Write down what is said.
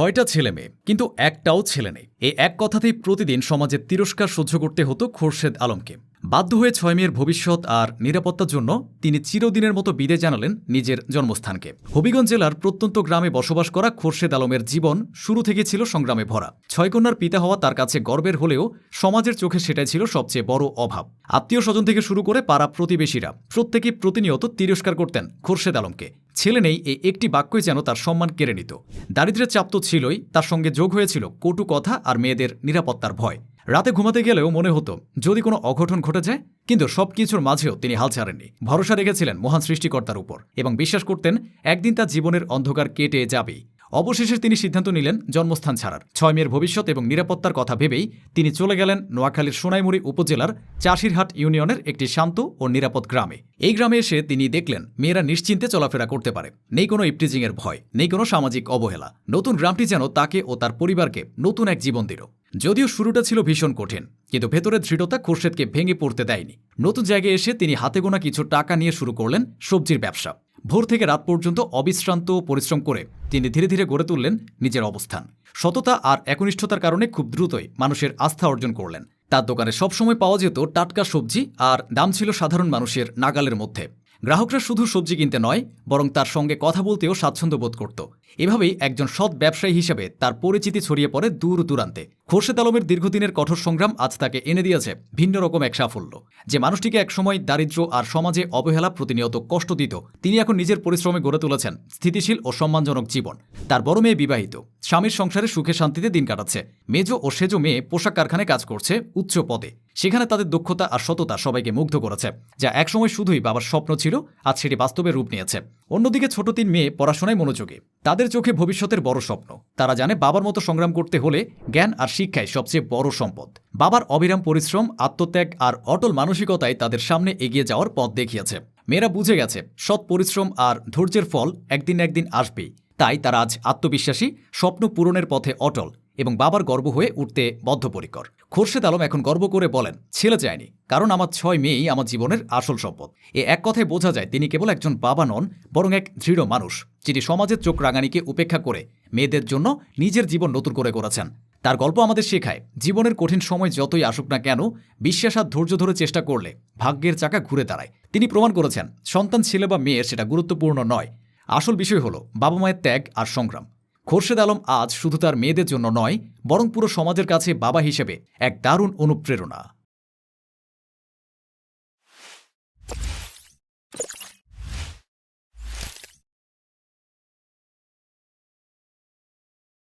ছয়টা ছেলে মেয়ে, কিন্তু একটাও ছেলে নেই। এই এক কথাতেই প্রতিদিন সমাজের তিরস্কার সহ্য করতে হতো খোরশেদ আলমকে। বাধ্য হয়ে ছয় মেয়ের ভবিষ্যৎ আর নিরাপত্তার জন্য তিনি চিরদিনের মতো বিদায় জানালেন নিজের জন্মস্থানকে। হবিগঞ্জ জেলার প্রত্যন্ত গ্রামে বসবাস করা খোরশেদ আলমের জীবন শুরু থেকে ছিল সংগ্রামে ভরা। ছয় কন্যার পিতা হওয়া তার কাছে গর্বের হলেও সমাজের চোখে সেটাই ছিল সবচেয়ে বড় অভাব। আত্মীয় স্বজন থেকে শুরু করে পাড়া প্রতিবেশীরা প্রত্যেকে প্রতিনিয়ত তিরস্কার করতেন খোরশেদ আলমকে। ছেলে নেই এই একটি বাক্যই যেন তার সম্মান কেড়ে নিত। দারিদ্রের চাপ তো ছিলই, তার সঙ্গে যোগ হয়েছিল কটু কথা আর মেয়েদের নিরাপত্তার ভয়। রাতে ঘুমাতে গেলেও মনে হতো, যদি কোনো অঘটন ঘটে যায়, কিন্তু সব কিছুর মাঝেও তিনি হাল ছাড়েননি। ভরসা রেখেছিলেন মহান সৃষ্টিকর্তার উপর এবং বিশ্বাস করতেন, একদিন তার জীবনের অন্ধকার কেটে যাবেই। অবশেষে তিনি সিদ্ধান্ত নিলেন জন্মস্থান ছাড়ার। ছয় মেয়ের ভবিষ্যৎ এবং নিরাপত্তার কথা ভেবেই তিনি চলে গেলেন নোয়াখালীর সোনাইমুড়ি উপজেলার চাষিরহাট ইউনিয়নের একটি শান্ত ও নিরাপদ গ্রামে। এই গ্রামে এসে তিনি দেখলেন মেয়েরা নিশ্চিন্তে চলাফেরা করতে পারে। নেই কোনো ইপটিজিংয়ের ভয়, নেই কোনো সামাজিক অবহেলা। নতুন গ্রামটি যেন তাকে ও তার পরিবারকে নতুন এক জীবন দিল। যদিও শুরুটা ছিল ভীষণ কঠিন, কিন্তু ভেতরের দৃঢ়তা খোরশেদকে ভেঙে পড়তে দেয়নি। নতুন জায়গায় এসে তিনি হাতে গোনা কিছু টাকা নিয়ে শুরু করলেন সবজির ব্যবসা। ভোর থেকে রাত পর্যন্ত অবিশ্রান্ত পরিশ্রম করে তিনি ধীরে ধীরে গড়ে তুললেন নিজের অবস্থান। সততা আর একনিষ্ঠতার কারণে খুব দ্রুতই মানুষের আস্থা অর্জন করলেন। তার দোকানে সবসময় পাওয়া যেত টাটকা সবজি আর দাম ছিল সাধারণ মানুষের নাগালের মধ্যে। গ্রাহকরা শুধু সবজি কিনতে নয়, বরং তার সঙ্গে কথা বলতেও স্বাচ্ছন্দ্য বোধ করত। এভাবেই একজন সৎ ব্যবসায়ী হিসেবে তার পরিচিতি ছড়িয়ে পড়ে দূর দূরান্তে। খোরশেদ আলমের দীর্ঘদিনের কঠোর সংগ্রাম আজ তাকে এনে দিয়েছে ভিন্ন রকম এক সাফল্য। যে মানুষটিকে একসময় দারিদ্র্য আর সমাজে অবহেলা প্রতিনিয়ত কষ্ট দিত, তিনি এখন নিজের পরিশ্রমে গড়ে তুলেছেন স্থিতিশীল ও সম্মানজনক জীবন। তার বড় মেয়ে বিবাহিত। স্বামীর সংসারে সুখে শান্তিতে দিন কাটাচ্ছে। মেজ ও সেজ মেয়ে পোশাক কারখানায় কাজ করছে উচ্চ পদে। সেখানে তাদের দক্ষতা আর সততা সবাইকে মুগ্ধ করেছে, যা একসময় শুধুই বাবার স্বপ্ন ছিল, আজ সেটি বাস্তবে রূপ নিয়েছে। অন্যদিকে ছোট তিন মেয়ে পড়াশোনায় মনোযোগে। তাদের চোখে ভবিষ্যতের বড় স্বপ্ন। তারা জানে বাবার মতো সংগ্রাম করতে হলে জ্ঞান আর শিক্ষাই সবচেয়ে বড় সম্পদ। বাবার অবিরাম পরিশ্রম, আত্মত্যাগ আর অটল মানসিকতায় তাদের সামনে এগিয়ে যাওয়ার পথ দেখিয়েছে। মেয়েরা বুঝে গেছে, সৎ পরিশ্রম আর ধৈর্যের ফল একদিন একদিন আসবেই। তাই তারা আজ আত্মবিশ্বাসী, স্বপ্ন পূরণের পথে অটল। এবং বাবার গর্ব হয়ে উঠতে বদ্ধপরিকর। খোরশেদ আলম এখন গর্ব করে বলেন, ছেলে যায়নি, কারণ আমার ছয় মেয়েই আমার জীবনের আসল সম্পদ। এ এক কথায় বোঝা যায় তিনি কেবল একজন বাবা নন, বরং এক দৃঢ় মানুষ, যিনি সমাজের চোখ রাঙানিকে উপেক্ষা করে মেয়েদের জন্য নিজের জীবন নতুন করে করেছেন তার গল্প আমাদের শেখায়, জীবনের কঠিন সময় যতই আসুক না কেন, বিশ্বাস আর ধৈর্য ধরে চেষ্টা করলে ভাগ্যের চাকা ঘুরে দাঁড়ায়। তিনি প্রমাণ করেছেন, সন্তান ছেলে বা মেয়ের সেটা গুরুত্বপূর্ণ নয়। আসল বিষয় হলো বাবা মায়ের ত্যাগ আর সংগ্রাম। খোরশেদ আলম আজ শুধু তার মেয়েদের জন্য নয়, বরং পুরো সমাজের কাছে বাবা হিসেবে এক দারুণ অনুপ্রেরণা।